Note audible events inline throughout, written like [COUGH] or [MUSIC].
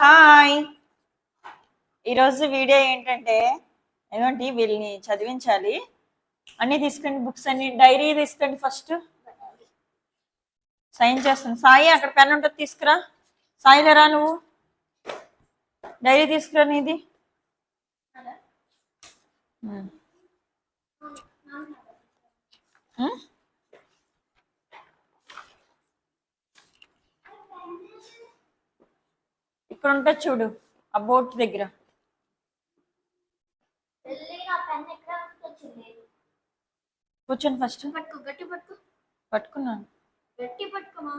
Hi ఈరోజు video ఏంటంటే ఏమంటే వీళ్ళని చదివించాలి. అన్ని తీసుకురండి బుక్స్ అన్ని డైరీ తీసుకురండి ఫస్ట్. సైన్ చేస్తాను. సాయి అక్కడ పెన్ ఉంటుంది తీసుకురా. సాయిలేరా నువ్వు. డైరీ తీసుకురా నీది. ఉమ్. ఇక్కడ ఉంటుంది చూడు ఆ బోట్ దగ్గర. పెన్ ఎక్కడ వచ్చింది కూర్చొని ఫస్ట్. పట్టుకో గట్టి పట్టుకో. పట్టుకున్నాను. గట్టి పట్టుకోమా?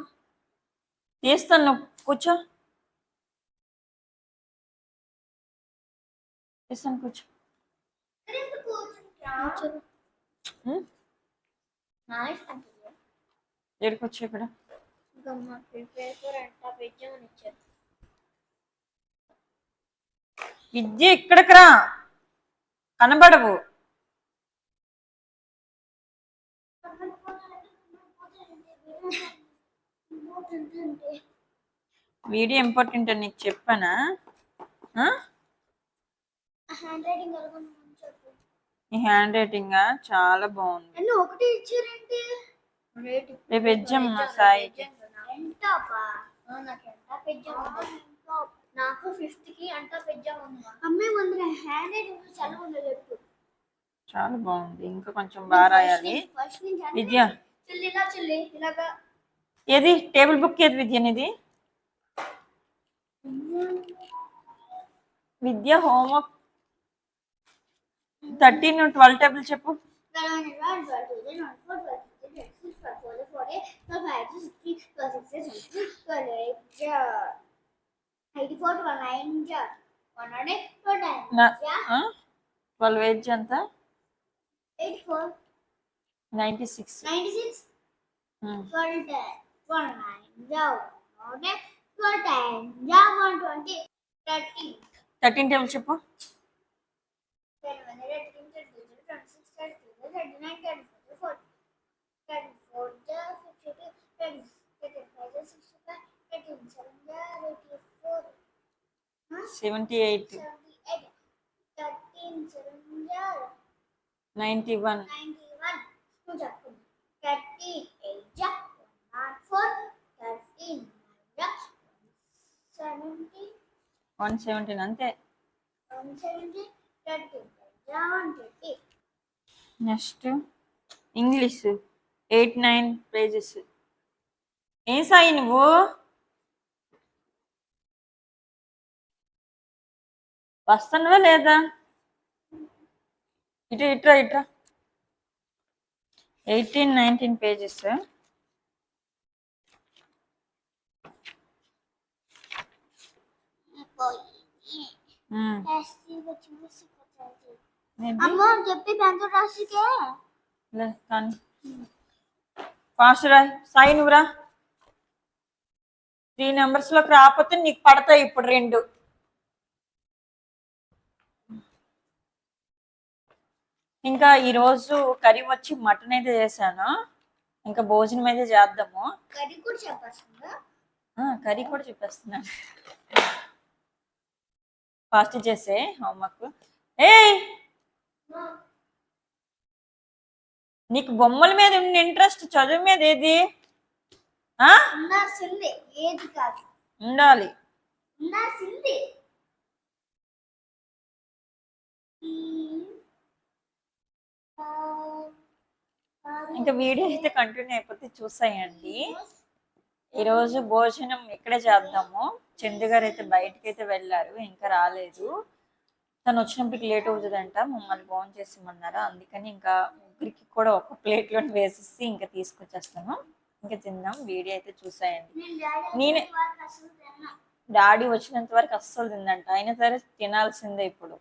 తీస్తాను నువ్వు కూర్చో. తీస్తాను కూర్చో. కూర్చో. ఇక్కడ. విద్య ఇక్కడికి రా. కనబడవు. వీడియో ఇంపార్టెంట్ అని నీకు చెప్పానా? నీ హ్యాండ్ రైటింగ్ చాలా బాగుంది. రేపు ఎగ్జామ్ సాయికి. నాకు ఫిఫ్త్కి అంత ఉంది అమ్మే ముందు హ్యాండ్ రైటింగ్ చాలా ఉంది చెప్పు చాలా బాగుంది ఇంకా కొంచెం బాగా రాయాలి విద్య చెల్లి ఇలా చెల్లి ఇలాగా ఏది టేబుల్ బుక్ ఏది విద్య అనేది విద్య హోంవర్క్ థర్టీన్ ట్వెల్వ్ టేబుల్ చెప్పు ట్వెల్వ్ ఏజ్ ఎంత నైంటీ సిక్స్ థర్టీన్ టేబుల్ చెప్పు seventy eight ninety one one seventeen అంతే. Next English eight nine pages ఏం సాయి నువ్వు? వస్తున్నావా లేదా? ఇటు ఇట్రా ఇట్రా. ఎయిటీన్ నైన్టీన్ పేజెస్ ఫాస్ట్ రా సాయి నువ్వురా త్రీ నెంబర్స్లోకి రాకపోతే నీకు పడతాయి ఇప్పుడు రెండు. ఇంకా ఈరోజు కర్రీ వచ్చి మటన్ అయితే చేశాను. ఇంకా భోజనం అయితే చేద్దాము. కర్రీ కూడా ఆ, కర్రీ కూడా చెప్పేస్తున్నాను ఫాస్ట్ చేసే హోంవర్క్. ఏయ్! నీకు బొమ్మల మీద ఉన్న ఇంట్రెస్ట్ చదువు మీద ఏది? ఉండాలి. ఉండాల్సిందే. ఇంకా వీడియో అయితే కంటిన్యూ అయిపోతే చూసాయండి. ఈరోజు భోజనం ఇక్కడే చేద్దాము. చందు గారు అయితే బయటకి అయితే వెళ్ళారు ఇంకా రాలేదు. తను వచ్చినప్పటికి లేట్ అవుతుందంట మమ్మల్ని ఫోన్ చేసిమన్నారు అందుకని ఇంకా ముగ్గురికి కూడా ఒక ప్లేట్లో వేసేసి ఇంకా తీసుకొచ్చేస్తాను. ఇంకా తిందాం వీడియో అయితే చూసాయండి. నేనే డాడీ వచ్చినంత వరకు అస్సలు తిందంట అయినా సరే తినాల్సిందే ఇప్పుడు.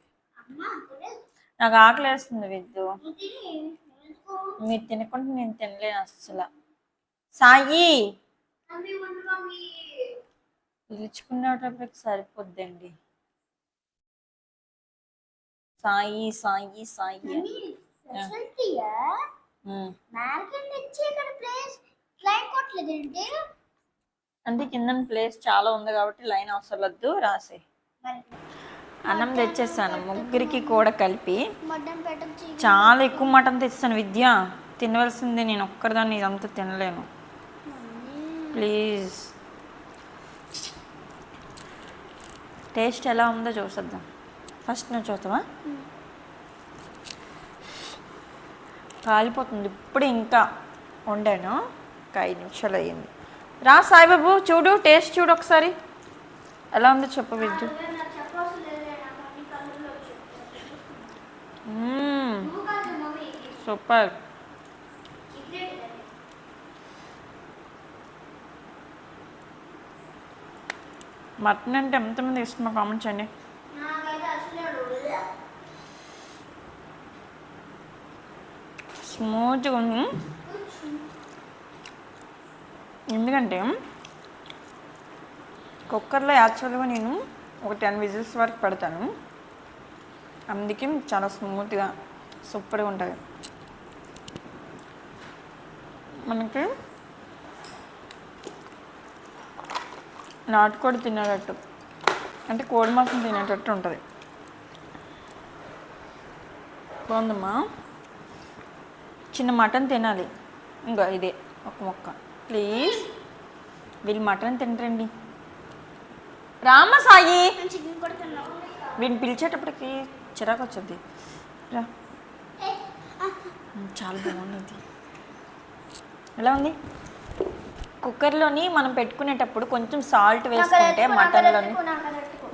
నాకు ఆకలి వేస్తుంది విద్దు. మీరు తినకుండా నేను తినలేను అస్సలు. సాయి! పిలుచుకునేటప్పటికి సరిపోద్దండి. సాయి సాయి సాయి. ప్లేస్ అంటే కింద ప్లేస్ చాలా ఉంది కాబట్టి లైన్ అవసరం వద్దు రాసే అన్నం తెచ్చేసాను ముగ్గురికి కూడా కలిపి. చాలా ఎక్కువ మటన్ తెచ్చాను విద్య. తినవలసింది నేను ఒక్కరిదాన్ని ఇదంతా తినలేను. ప్లీజ్. టేస్ట్ ఎలా ఉందో చూసేద్దాం. ఫస్ట్ నువ్వు చూస్తావా కాలిపోతుంది. ఇప్పుడు ఇంకా వండాను. ఒక ఐదు నిమిషాలు అయ్యింది. రా సాయిబాబు చూడు టేస్ట్ చూడు ఒకసారి. ఎలా ఉందో చెప్పు విద్యు నాకు చెప్పవలసిన లేదే నాకు అన్ని కలర్లో వచ్చాయి మ్మ్, నువ్వు కాదు మమ్మీ సూపర్. మటన్ అంటే ఎంతమంది ఇష్టమో కామెంట్ చేయండి. స్మూత్గా ఉంది. ఎందుకంటే కుక్కర్లో యాక్చువల్గా నేను ఒక టెన్ విజిల్స్ వరకు పెడతాను. అందుకే చాలా స్మూత్గా సూపర్గా ఉంటుంది. మనకి నాటుకోడి తినేటట్టు అంటే కోడి మాంసం తినేటట్టు ఉంటుంది. బాగుందమ్మా? చిన్న మటన్ తినాలి. ఇంకా ఇదే ఒక మొక్క. ప్లీజ్. వీళ్ళు మటన్ తింటరండి. రామ సాయి! నేను చికెన్ కూడా తిన్నాను వీడిని పిలిచేటప్పటికి చిరాకు వచ్చింది రా. [LAUGHS] చాలా బాగుంది. ఎలా ఉంది? కుక్కర్లోని మనం పెట్టుకునేటప్పుడు కొంచెం సాల్ట్ వేసుకుంటే మటన్లోని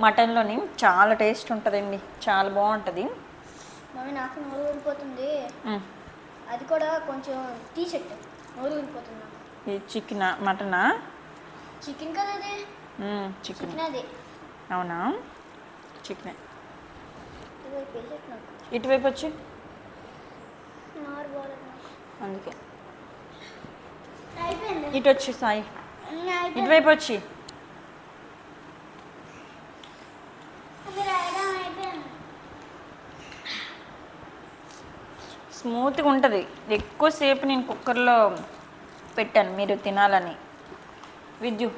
మటన్లోని చాలా టేస్ట్ ఉంటుందండి. చాలా బాగుంటుంది. మమ్మీ నాకు నోరు ఊరిపోతుంది. అది కూడా కొంచెం టీ షర్ట్. నోరు ఊరిపోతుంది ఈ చికెన్ మటనా? చికెన్ కదా చికెన్. చికెన్ అవునా? చికెన్ ఇదిగో ఈ టీ షర్ట్ నాకు ఇటువైపు వచ్చి. అందుకే. ఇటు వచ్చి సాయి. ఇటువైపు వచ్చి. స్మూత్గా ఉంటుంది. ఎక్కువసేపు నేను కుక్కర్లో పెట్టాను. మీరు తినాలని. విద్యు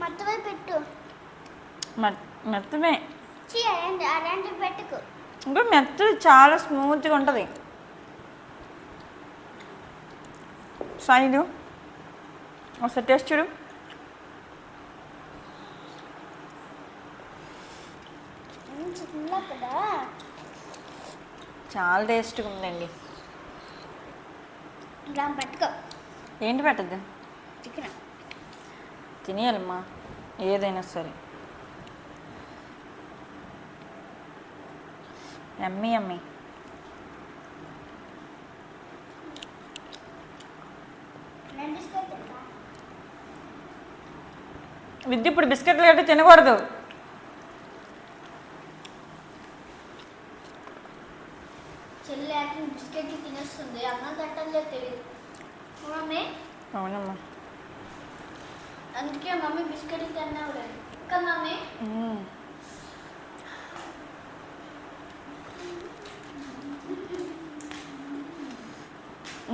మొత్తమే పెట్టు మె- మెత్తమే. ఇంకా మెత్తది చాలా స్మూత్గా ఉంటుంది. సాయిదు ఒకసారి టేస్ట్ చూడు. చాలా టేస్ట్గా ఉందండి. పట్టుకో. ఏంటి పెట్టద్దు? చికెన్. తినేయాలమ్మా. ఏదైనా సరే. ఎమ్మి ఎమ్మి విద్య ఇప్పుడు బిస్కెట్లు గట్టి తినకూడదు. బిస్కెట్లు తినేస్తుంది. అన్నం తింటలేదు తెలియదు మమ్మీ. అవునమ్మా. అందుకే మమ్మీ బిస్కెట్లు తిన్నావు లేదు ఇంకా మమ్మీ?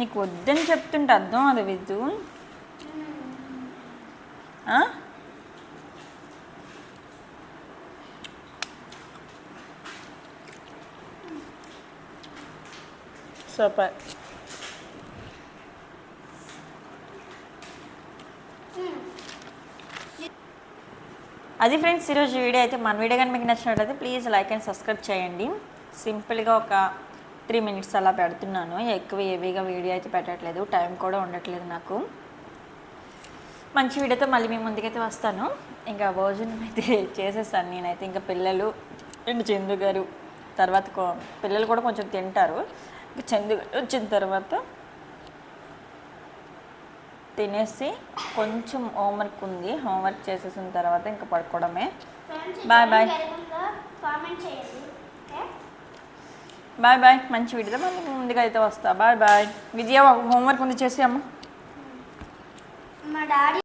నీకు వద్దని చెప్తుంటే అర్థం అది విద్దు సూపర్. అది ఫ్రెండ్స్ ఈరోజు వీడియో అయితే మన వీడియో కానీ మీకు నచ్చినట్లయితే ప్లీజ్ లైక్ అండ్ సబ్స్క్రైబ్ చేయండి. సింపుల్గా ఒక త్రీ మినిట్స్ అలా పెడుతున్నాను. ఎక్కువ హెవీగా వీడియో అయితే పెట్టట్లేదు. టైం కూడా ఉండట్లేదు నాకు. మంచి వీడియోతో మళ్ళీ మీ ముందుకైతే వస్తాను. ఇంకా భోజనం అయితే [LAUGHS] చేసేసాను నేనైతే. ఇంకా పిల్లలు అండ్ చందు గారు తర్వాత పిల్లలు కూడా కొంచెం తింటారు. ఇంకా చందు వచ్చిన తర్వాత తినేసి కొంచెం హోంవర్క్ ఉంది. హోంవర్క్ చేసేసిన తర్వాత ఇంకా పడుకోవడమే. Bye, bye. కామెంట్ చేయండి. Bye bye. మంచి వీడియోతో మళ్ళీ ముందుగా అయితే వస్తా. Bye bye. విజయ హోంవర్క్ ఉంది చేసి అమ్మ మా డాడీ